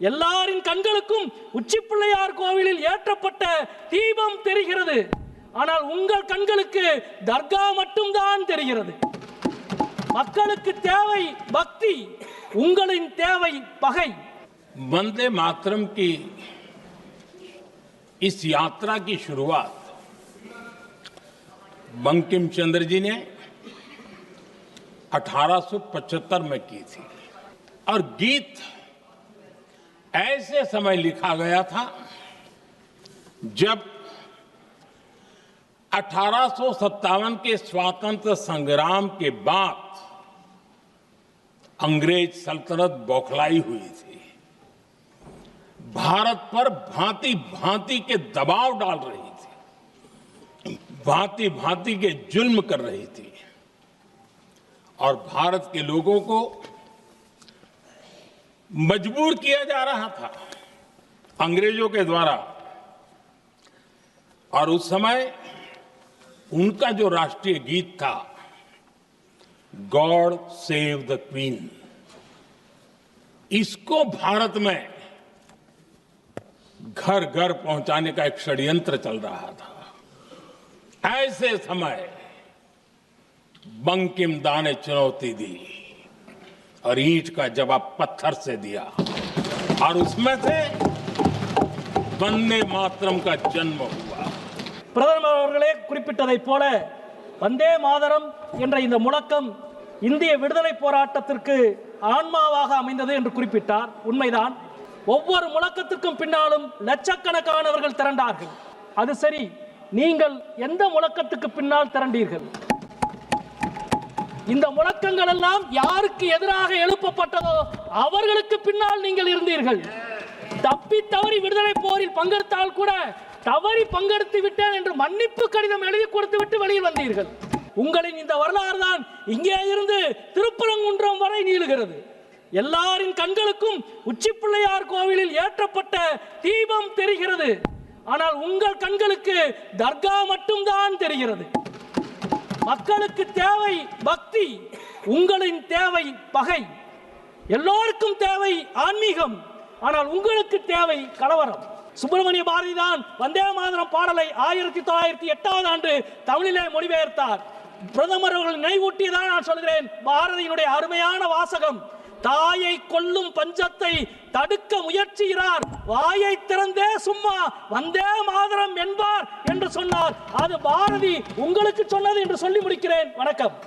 எல்லாரின் கண்களுக்கும் உச்சி பிள்ளையார் கோவிலில் ஏற்றப்பட்ட தீபம் தெரிகிறது ஆனால் உங்கள் கண்களுக்கு தர்கா மட்டும்தான் தெரிகிறது மக்களுக்கு தேவை பக்தி உங்களின் தேவை பகை वंदे मातरम की इस यात्रा की शुरुआत बंकिम चंद्र जी ने 1875 में की थी और गीत ऐसे समय लिखा गया था जब अठारह सौ सत्तावन के स्वातंत्र संग्राम के बाद अंग्रेज़ सल्तनत बौखलाई हुई थी। भारत पर भांति भांति के दबाव डाल रही थी। भांति भांति के जुल्म कर रही थी। और भारत के लोगों को मजबूर किया जा रहा था अंग्रेज़ों के द्वारा। और उस समय उनका जो राष्ट्रीय गीत था, गॉड सेव द क्वीन, इसको भारत में घर घर पहुँचाने का एक षड्यंत्र चल रहा था। ऐसे समय बंकिम दा ने चुनौती दी। और ईंट का जवाब पत्थर से दिया और उसमें से वंदे मातरम का जन्म हुआ பிரதமர் அவர்களே குறிப்பிட்டதைப் போல வந்தே மாதரம் என்ற இந்த முழக்கம் இந்திய விடுதலை போராட்டத்திற்கு ஆன்மாவாக அமைந்தது என்று குறிப்பிட்டார் உண்மைதான் ஒவ்வொரு முழக்கத்திற்கும் பின்னாலும் லட்சக்கணக்கானவர்கள் திரண்டார்கள் அது சரி நீங்கள் எந்த முழக்கத்துக்கு பின்னால் திரண்டீர்கள் இந்த முழக்கங்கள் எல்லாம் யாருக்கு எதிராக எழுப்பப்பட்டதோ அவர்களுக்கு பின்னால் நீங்கள் இருந்தீர்கள். தப்பி தவறி விடுதலை போரில் பங்கெடுத்தால் கூட தவறி பங்கெடுத்து விட்டேன் என்று மன்னிப்பு கடிதம் எழுதி கொடுத்து விட்டு வெளியில் வந்தீர்கள். உங்களின் இந்த வரலாறு தான் இங்கே இருந்து திருப்பரங்குன்றம் வரை நீளுகிறது. எல்லாரின் கண்களுக்கும் உச்சி பிள்ளையார் கோவிலில் ஏற்றப்பட்ட தீபம் தெரிகிறது. ஆனால் உங்கள் கண்களுக்கு தர்கா மட்டும்தான் தெரிகிறது. மக்களுக்கு தேவை பக்தி உங்களின் தேவை பகை. எல்லோருக்கும் தேவை ஆன்மீகம் ஆனால் உங்களுக்கு தேவை கலவரம். சுப்பிரமணிய பாரதி தான் வந்தே மாதரம் பாடலை ஆயிரத்தி தொள்ளாயிரத்தி எட்டாவது ஆண்டு தமிழிலே மொழிபெயர்த்தார். பிரதமர் அவர்கள் நினைவூட்டியதான் நான் சொல்கிறேன் பாரதியினுடைய அருமையான வாசகம் தாயை கொல்லும் பஞ்சத்தை தடுக்க முயற்சிகிறார் வாயை திறந்தே சும்மா வந்தே மாதரம் என்பார் என்று சொன்னார். அது பாரதி உங்களுக்கு சொன்னது என்று சொல்லி முடிக்கிறேன். வணக்கம்.